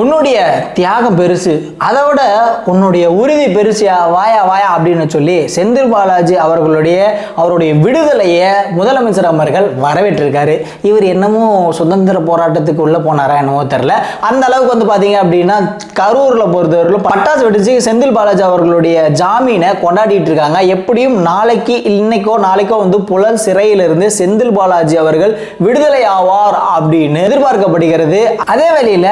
உன்னுடைய தியாகம் பெருசு அதை விட உன்னுடைய உறுதி பெருசியா வாயா வாயா அப்படின்னு சொல்லி செந்தில் பாலாஜி அவர்களுடைய அவருடைய விடுதலையை முதலமைச்சர் அமர்கள் வரவேற்றிருக்காரு. இவர் என்னமோ சுதந்திர போராட்டத்துக்கு உள்ளே போனாரா என்னமோ தெரில அந்த அளவுக்கு வந்து பார்த்தீங்க அப்படின்னா கரூரில் பொறுத்தவரையிலும் பட்டாசு வெடிச்சு செந்தில் பாலாஜி அவர்களுடைய ஜாமீனை கொண்டாடிட்டு இருக்காங்க. எப்படியும் நாளைக்கு இன்னைக்கோ நாளைக்கோ வந்து புலல் சிறையிலிருந்து செந்தில் பாலாஜி அவர்கள் விடுதலை ஆவார் அப்படின்னு எதிர்பார்க்கப்படுகிறது. அதே வேளையில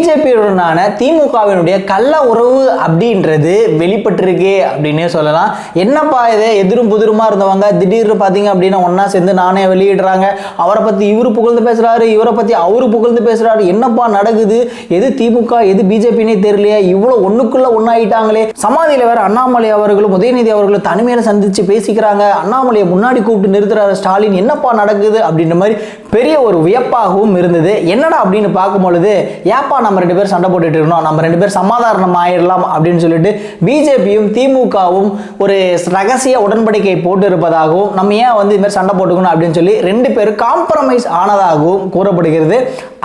பிஜேபியுடனான திமுகவினுடைய கள்ள உறவு அப்படின்றது வெளிப்பட்டிருக்கு அப்படின்னே சொல்லலாம். என்னப்பா இது? எதிரும் புதிருமா இருந்தவங்க திடீர்னு பார்த்தீங்க அப்படின்னா ஒன்னா சேர்ந்து நானே வெளியிடுறாங்க. அவரை பத்தி இவரு புகழ்ந்து பேசுறாரு இவரை பத்தி அவரு புகழ்ந்து பேசுறாரு. என்னப்பா நடக்குது? எது திமுக எது பிஜேபினே தெரியலையே. இவ்வளவு ஒண்ணுக்குள்ள ஒன்னாயிட்டாங்களே சமாதியில வேற அண்ணாமலை அவர்களும் உதயநிதி அவர்களும் தனிமையில சந்திச்சு பேசிக்கிறாங்க. அண்ணாமலையை முன்னாடி கூப்பிட்டு நிறுத்துறாரு ஸ்டாலின். என்னப்பா நடக்குது? அப்படின்ற மாதிரி பெரிய ஒரு வியப்பாகவும் இருந்தது. என்னடா அப்படின்னு பார்க்கும் பொழுது ஏப்பா நம்ம ரெண்டு பேரும் சண்டை போட்டுட்டு இருக்கணும். நம்ம ரெண்டு பேரும் சமாதானம் ஆயிடலாம் அப்படின்னு சொல்லிட்டு பிஜேபியும் திமுகவும் ஒரு ரகசிய உடன்படிக்கை போட்டு இருப்பதாகவும் நம்ம ஏன் வந்து இது மாதிரி சண்டை போட்டுக்கணும் அப்படின்னு சொல்லி ரெண்டு பேரும் காம்ப்ரமைஸ் ஆனதாகவும் கூறப்படுகிறது.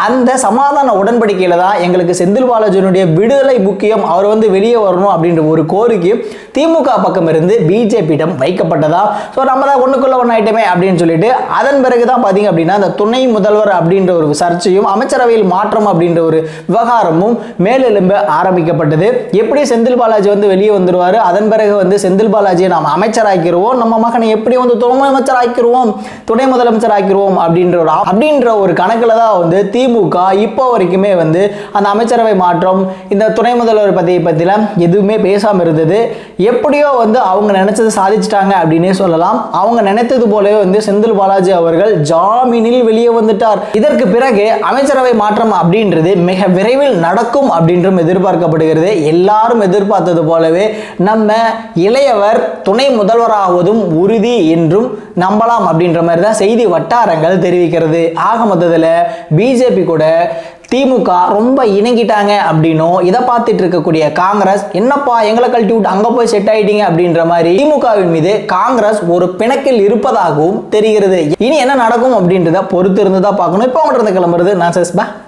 அந்த சமாதான உடன்படிக்கையில தான் எங்களுக்கு செந்தில் பாலாஜியினுடைய விடுதலை முக்கியம். அவர் வந்து வெளியே வரணும் அப்படின்ற ஒரு கோரிக்கையும் திமுக பக்கம் இருந்து பிஜேபியிடம் வைக்கப்பட்டதா? ஸோ நம்ம தான் ஒண்ணுக்குள்ள ஒன்று ஐட்டமே அப்படின்னு சொல்லிட்டு அதன் பிறகு தான் பார்த்தீங்க அப்படின்னா அந்த துணை முதல்வர் அப்படின்ற ஒரு சர்ச்சையும் அமைச்சரவையில் மாற்றம் அப்படின்ற ஒரு விவகாரமும் மேலெலும்ப ஆரம்பிக்கப்பட்டது. எப்படி செந்தில் பாலாஜி வந்து வெளியே வந்துடுவார் அதன் பிறகு வந்து செந்தில் பாலாஜியை நாம் அமைச்சராக்கிடுவோம் நம்ம மகனை எப்படி வந்து துணை அமைச்சர் ஆக்கிடுவோம் துணை முதலமைச்சர் ஆக்கிடுவோம் அப்படின்ற ஒரு அப்படின்ற ஒரு கணக்கில் தான் வந்து திமுக இப்போ வரைக்குமே வந்து அந்த அமைச்சரவை மாற்றம் இந்த துணை முதல்வர் பதவியை பற்றிலாம் எதுவுமே பேசாமல் இருந்தது. எப்படியோ வந்து அவங்க நினைச்சதை சாதிச்சிட்டாங்க அப்படின்னே சொல்லலாம். அவங்க நினைத்தது போலவே வந்து செந்தில் பாலாஜி அவர்கள் ஜாமீனில் வெளியே வந்துட்டார். இதற்கு பிறகு அமைச்சரவை மாற்றம் அப்படின்றது மிக விரைவில் நடக்கும் அப்படின்றும் எதிர்பார்க்கப்படுகிறது. எல்லாரும் எதிர்பார்த்தது போலவே நம்ம இளையவர் துணை முதல்வராவதும் உறுதி என்றும் நம்பலாம் அப்படின்ற மாதிரி தான் செய்தி வட்டாரங்கள் தெரிவிக்கிறது. ஆக மொத்தத்தில் பிஜேபி கூட திமுக ரொம்ப இணங்கிட்டாங்க அப்படின்னும் இதை பார்த்துட்டு இருக்கக்கூடிய காங்கிரஸ் என்னப்பா எங்களை கழட்டி விட்டு அங்கே போய் செட் ஆயிட்டீங்க அப்படின்ற மாதிரி திமுகவின் மீது காங்கிரஸ் ஒரு பிணக்கில் இருப்பதாகவும் தெரிகிறது. இனி என்ன நடக்கும் அப்படின்றத பொறுத்து இருந்து தான் பார்க்கணும். இப்போ உங்கள்கிட்ட கிளம்புறது நான் சஸ்பா.